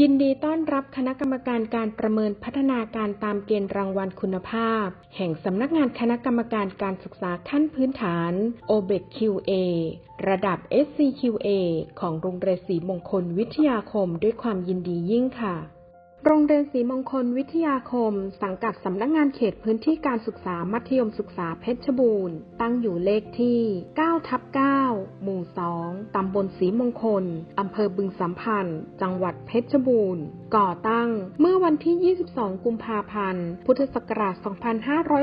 ยินดีต้อนรับคณะกรรมการการประเมินพัฒนาการตามเกณฑ์รางวัลคุณภาพ แห่งสำนักงานคณะกรรมการการศึกษาขั้นพื้นฐาน OBEC QA ระดับ SCQA ของโรงเรียนศรีมงคลวิทยาคมด้วยความยินดียิ่งค่ะ โรงเรียนศรีมงคลวิทยาคม สังกัดสำนักงานเขตพื้นที่การศึกษามัธยมศึกษาเพชรบูรณ์ ตั้งอยู่เลขที่ 9 ทับ 9 หมู่ 2 ตำบลศรีมงคล อำเภอบึงสัมพันธ์ จังหวัดเพชรบูรณ์ ก่อตั้งเมื่อวันที่ 22 กุมภาพันธ์ พุทธศักราช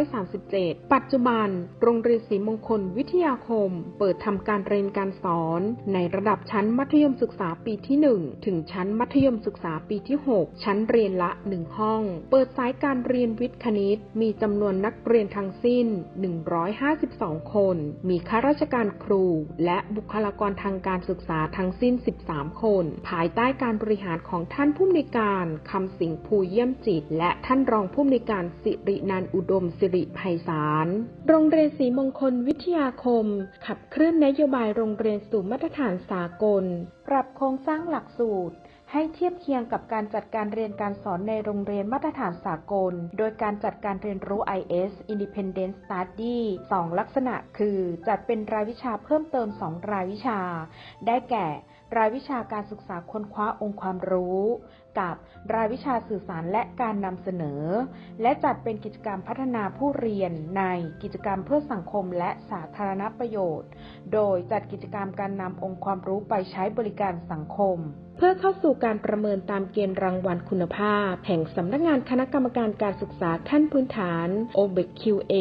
2537 ปัจจุบัน โรงเรียนศรีมงคลวิทยาคม เปิดทำการเรียนการสอน ในระดับชั้นมัธยมศึกษาปีที่ 1 ถึงชั้นมัธยมศึกษาปีที่ 6 ชั้นเรียนละ 1 ห้อง เปิดสายการเรียนวิทย์คณิต มีจำนวนนักเรียนทั้งสิ้น 152 คน มีข้าราชการครู และบุคลากรทางการศึกษาทั้งสิ้น 13 คน ภายใต้การบริหารของท่านผู้อำนวยการคำสิงห์ภูเยี่ยมจิต และท่านรองผู้อำนวยการสิรินันอุดมสิริไพศาล โรงเรียนศรีมงคลวิทยาคม ขับเคลื่อนนโยบายโรงเรียนสู่มาตรฐานสากล ปรับโครงสร้างหลักสูตร ให้เทียบเคียงกับการจัดการเรียนการสอนในโรงเรียนมาตรฐานสากล โดยการจัดการเรียนรู้ IS Independent Study 2 ลักษณะคือ จัดเป็นรายวิชาเพิ่มเติม 2 รายวิชา ได้แก่ รายวิชาการศึกษาค้นคว้าองค์ความรู้ กับรายวิชาสื่อสารและการนำเสนอ และจัดเป็นกิจกรรมพัฒนาผู้เรียนในกิจกรรมเพื่อสังคมและสาธารณประโยชน์ โดยจัดกิจกรรมการนำองค์ความรู้ไปใช้บริการสังคม เพื่อเข้าสู่การประเมินตามเกณฑ์รางวัลคุณภาพ แห่งสำนักงานคณะกรรมการการศึกษาขั้นพื้นฐาน OBEC QA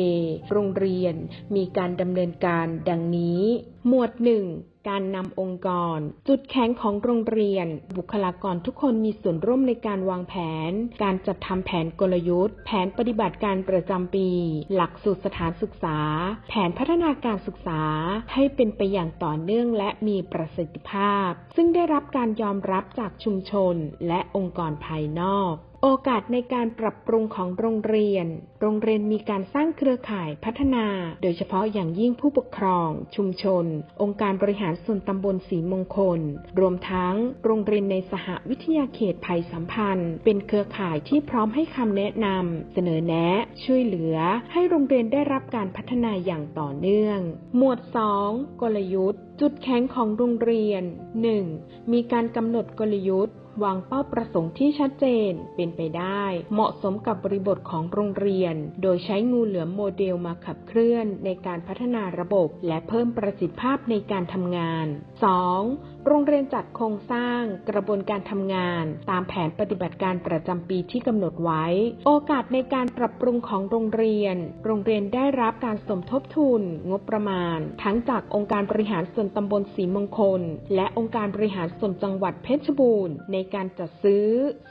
โรงเรียน มีการดำเนินการดังนี้ หมวด 1 การนำองค์กร จุดแข็งของโรงเรียน บุคลากรทุกคนมีส่วนร่วมในการวางแผน การจัดทำแผนกลยุทธ์ แผนปฏิบัติการประจำปี หลักสูตรสถานศึกษา แผนพัฒนาการศึกษาให้เป็นไปอย่างต่อเนื่องและมีประสิทธิภาพ ซึ่งได้รับการยอมรับจากชุมชนและองค์กรภายนอก โอกาสในการปรับปรุงของโรงเรียน โรงเรียนมีการสร้างเครือข่ายพัฒนา โดยเฉพาะอย่างยิ่งผู้ปกครอง ชุมชน องค์การบริหารส่วนตำบลศรีมงคล รวมทั้งโรงเรียนในสหวิทยาเขตภัยสัมพันธ์ เป็นเครือข่ายที่พร้อมให้คำแนะนำเสนอแนะ ช่วยเหลือ ให้โรงเรียนได้รับการพัฒนาอย่างต่อเนื่อง หมวด 2 กลยุทธ์ จุดแข็งของโรงเรียน 1. มีการกำหนดกลยุทธ์ วางเป้าประสงค์ที่ชัดเจนเป็นไปได้ เหมาะสมกับบริบทของโรงเรียน โดยใช้งูเหลือมโมเดลมาขับเคลื่อนในการพัฒนาระบบ และเพิ่มประสิทธิภาพในการทำงาน 2. โรงเรียนจัดโครงสร้างกระบวนการทำงาน ตามแผนปฏิบัติการประจำปีที่กำหนดไว้ โอกาสในการปรับปรุงของโรงเรียน โรงเรียนได้รับการสมทบทุน งบประมาณ ทั้งจากองค์การบริหารส่วนตำบลศรีมงคล และองค์การบริหารส่วนจังหวัดเพชรบูรณ์ ในการจัดซื้อ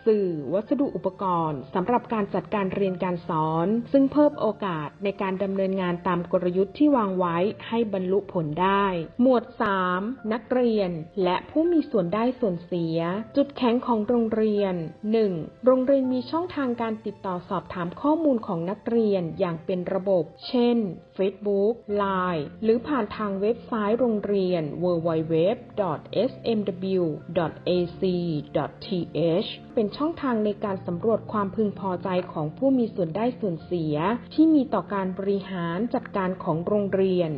สื่อ วัสดุอุปกรณ์สำหรับการจัดการเรียนการสอน ซึ่งเพิ่มโอกาสในการดำเนินงานตามกลยุทธ์ที่วางไว้ให้บรรลุผลได้ หมวด 3 นักเรียนและผู้มีส่วนได้ส่วนเสีย จุดแข็งของโรงเรียน 1. โรงเรียนมีช่องทางการติดต่อสอบถามข้อมูลของนักเรียนอย่างเป็นระบบ เช่น Facebook Line หรือผ่านทางเว็บไซต์โรงเรียน www.smw.ac.th เป็นช่องทางในการสำรวจความพึงพอใจของผู้มีส่วนได้ส่วนเสีย ที่มีต่อการบริหารจัดการของโรงเรียน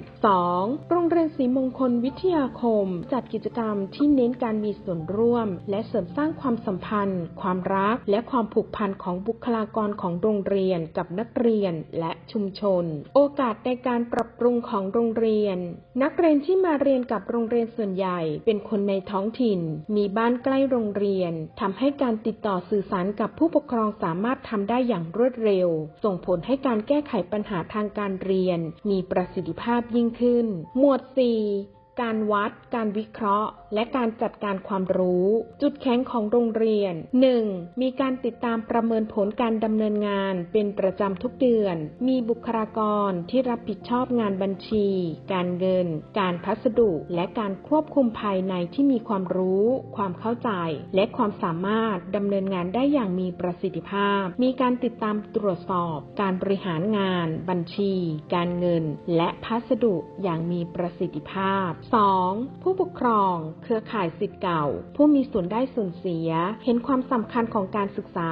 2. โรงเรียนศรีมงคลวิทยาคม จัดกิจกรรมรมที่เน้นการมีส่วนร่วม และเสริมสร้างความสัมพันธ์ ความรัก และความผูกพันของบุคลากรของโรงเรียนกับนักเรียนและชุมชน โอกาสในการปรับปรุงของโรงเรียน นักเรียนที่มาเรียนกับโรงเรียนส่วนใหญ่ เป็นคนในท้องถิ่น มีบ้านใกล้โรงเรียนทำให้การติดต่อสื่อสารกับผู้ปกครองสามารถทำได้อย่างรวดเร็ว ส่งผลให้การแก้ไขปัญหาทางการเรียน มีประสิทธิภาพยิ่งขึ้น หมวด 4 การวัด การวิเคราะห์ และการจัดการความรู้ จุดแข็งของโรงเรียน 1. มีการติดตามประเมินผลการดำเนินงานเป็นประจำทุกเดือน มีบุคลากรที่รับผิดชอบงานบัญชี การเงิน การพัสดุ และการควบคุมภายในที่มีความรู้ ความเข้าใจ และความสามารถดำเนินงานได้อย่างมีประสิทธิภาพ มีการติดตามตรวจสอบ การบริหารงาน บัญชี การเงิน และพัสดุอย่างมีประสิทธิภาพ 2. ผู้ปกครอง เครือข่ายสิทธิ์เก่า ผู้มีส่วนได้ส่วนเสีย เห็นความสำคัญของการศึกษา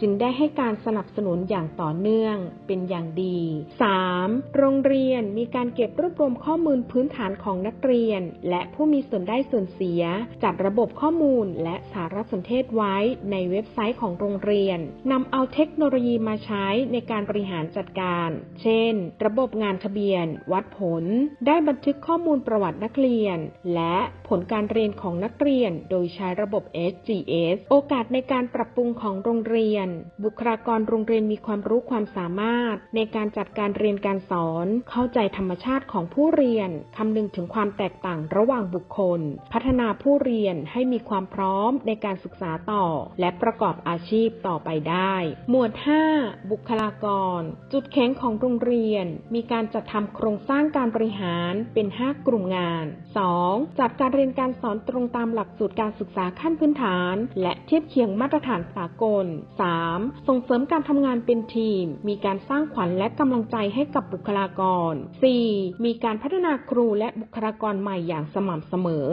จึงได้ให้การสนับสนุนอย่างต่อเนื่อง เป็นอย่างดี 3. โรงเรียนมีการเก็บรวบรวมข้อมูลพื้นฐานของนักเรียน และผู้มีส่วนได้ส่วนเสีย จัดระบบข้อมูลและสารสนเทศไว้ในเว็บไซต์ของโรงเรียนนำเอาเทคโนโลยีมาใช้ในการบริหารจัดการ เช่น ระบบงานทะเบียน วัดผล ได้บันทึกข้อมูลประวัตินักเรียน และผลการเรียนของนักเรียน โดยใช้ระบบ SGS โอกาสในการปรับปรุงของโรงเรียน บุคลากรโรงเรียนมีความรู้ความสามารถ ในการจัดการเรียนการสอน เข้าใจธรรมชาติของผู้เรียน คำนึงถึงความแตกต่างระหว่างบุคคล พัฒนาผู้เรียนให้มีความพร้อมในการศึกษาต่อ และประกอบอาชีพต่อไปได้ หมวด 5 บุคลากร จุดแข็งของโรงเรียน มีการจัดทำโครงสร้างการบริหารเป็น 5 กลุ่มงาน நான் 2. จัดการเรียนการสอนตรงตามหลักสูตรการศึกษาขั้นพื้นฐาน และเทียบเคียงมาตรฐานสากล 3. ส่งเสริมการทำงานเป็นทีม มีการสร้างขวัญและกำลังใจให้กับบุคลากร 4. มีการพัฒนาครูและบุคลากรใหม่อย่างสม่ำเสมอ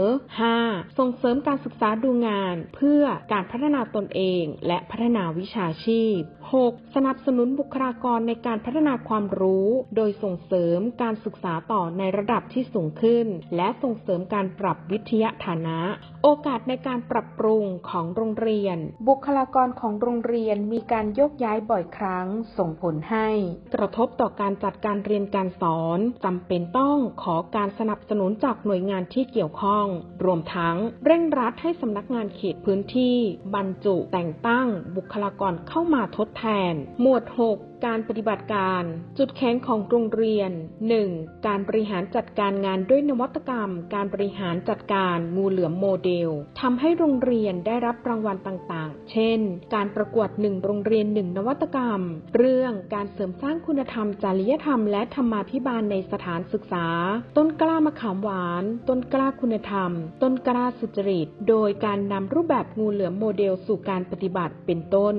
5. ส่งเสริมการศึกษาดูงาน เพื่อการพัฒนาตนเอง และพัฒนาวิชาชีพ 6. สนับสนุนบุคลากรในการพัฒนาความรู้ โดยส่งเสริมการศึกษาต่อในระดับที่สูงขึ้น และส่ง่งเสริมการปรับวิทยาฐานะ โอกาสในการปรับปรุงของโรงเรียน บุคลากรของโรงเรียนมีการโยกย้ายบ่อยครั้ง ส่งผลให้ กระทบต่อการจัดการเรียนการสอนจำเป็นต้องขอการสนับสนุนจากหน่วยงานที่เกี่ยวข้อง รวมทั้งเร่งรัดให้สำนักงานเขตพื้นที่ บรรจุแต่งตั้งบุคลากรเข้ามาทดแทน หมวด 6การปฏิบัติการ จุดแข็งของโรงเรียน 1. การบริหารจัดการงานด้วยนวัตกรรม การบริหารจัดการงูเหลือมโมเดลทำให้โรงเรียนได้รับรางวัลต่างๆ เช่น การประกวดหนึ่งโรงเรียนหนึ่งนวัตกรรม เรื่องการเสริมสร้างคุณธรรม จริยธรรม และธรรมาภิบาลในสถานศึกษา ต้นกล้ามะขามหวาน ต้นกล้าคุณธรรม ต้นกล้าสุจริต โดยการนำรูปแบบงูเหลือมโมเดลสู่การปฏิบัติเป็นต้น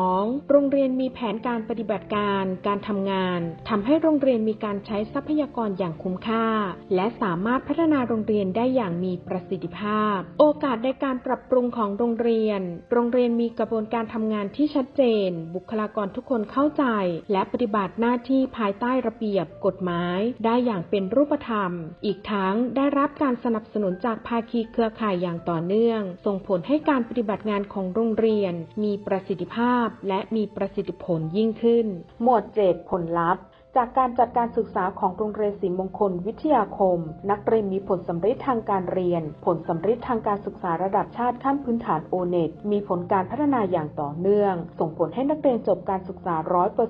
2. โรงเรียนมีแผนการปฏิบัติการ การทำงานทำให้โรงเรียนมีการใช้ทรัพยากรอย่างคุ้มค่า และสามารถพัฒนาโรงเรียนได้อย่างมีประสิทธิภาพ โอกาสในการปรับปรุงของโรงเรียน โรงเรียนมีกระบวนการทำงานที่ชัดเจน บุคลากรทุกคนเข้าใจ และปฏิบัติหน้าที่ภายใต้ระเบียบกฎหมาย ได้อย่างเป็นรูปธรรม อีกทั้งได้รับการสนับสนุนจากภาคีเครือข่ายอย่างต่อเนื่อง ส่งผลให้การปฏิบัติงานของโรงเรียน มีประสิทธิภาพและมีประสิทธิผลยิ่งขึ้นหมวด 7 ผลลัพธ์จากการจัดการศึกษาของโรงเรียนศรีมงคลวิทยาคม นักเรียนมีผลสำเร็จทางการเรียน ผลสำเร็จทางการศึกษาระดับชาติขั้นพื้นฐานโอเน็ตมีผลการพัฒนาอย่างต่อเนื่อง ส่งผลให้นักเรียนจบการศึกษา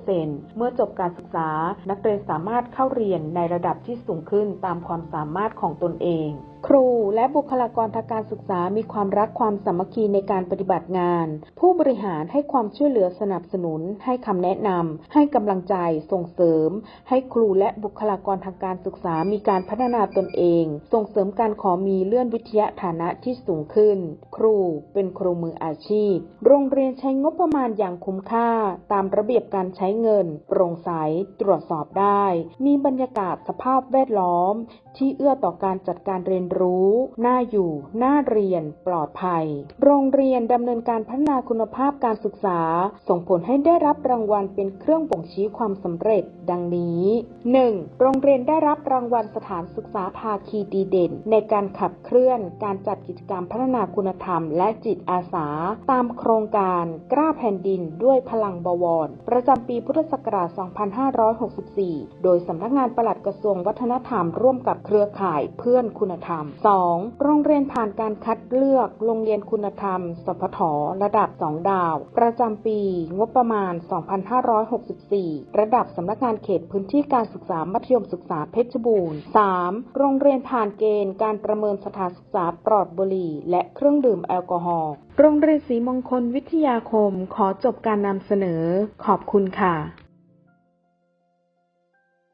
100%เมื่อจบการศึกษา นักเรียนสามารถเข้าเรียนในระดับที่สูงขึ้นตามความสามารถของตนเอง ครูและบุคลากรทางการศึกษามีความรักความสามัคคีในการปฏิบัติงาน ผู้บริหารให้ความช่วยเหลือสนับสนุน ให้คำแนะนำให้กำลังใจส่งเสริม ให้ครูและบุคลากรทางการศึกษามีการพัฒนาตนเอง ส่งเสริมการขอมีเลื่อนวิทยาฐานะที่สูงขึ้น ครูเป็นครูมืออาชีพ โรงเรียนใช้งบประมาณอย่างคุ้มค่า ตามระเบียบการใช้เงิน โปร่งใสตรวจสอบได้ มีบรรยากาศสภาพแวดล้อม ที่เอื้อต่อการจัดการเรียนรู้ น่าอยู่ น่าเรียน ปลอดภัย โรงเรียนดำเนินการพัฒนาคุณภาพการศึกษา ส่งผลให้ได้รับรางวัลเป็นเครื่องบ่งชี้ความสำเร็จ ดังนี้ 1. โรงเรียนได้รับรางวัลสถานศึกษาภาคีดีเด่น ในการขับเคลื่อน การจัดกิจกรรมพัฒนาคุณธรรม และจิตอาสา ตามโครงการกล้าแผ่นดินด้วยพลังบวร ประจำปีพุทธศักราช 2564 โดยสำนักงานปลัดกระทรวงวัฒนธรรมร่วมกับเครือข่ายเพื่อนคุณธรรม 2. โรงเรียนผ่านการคัดเลือกโรงเรียนคุณธรรม สพทระดับ 2 ดาว ประจำปี งบประมาณ 2564 ระดับสำนักงานเขตพื้นที่การศึกษามัธยมศึกษาเพชรบูรณ์ 3. โรงเรียนผ่านเกณฑ์การประเมินสถานศึกษาปลอดบุหรี่และเครื่องดื่มแอลกอฮอล์โรงเรียนศรีมงคลวิทยาคมขอจบการนำเสนอ ขอบคุณค่ะ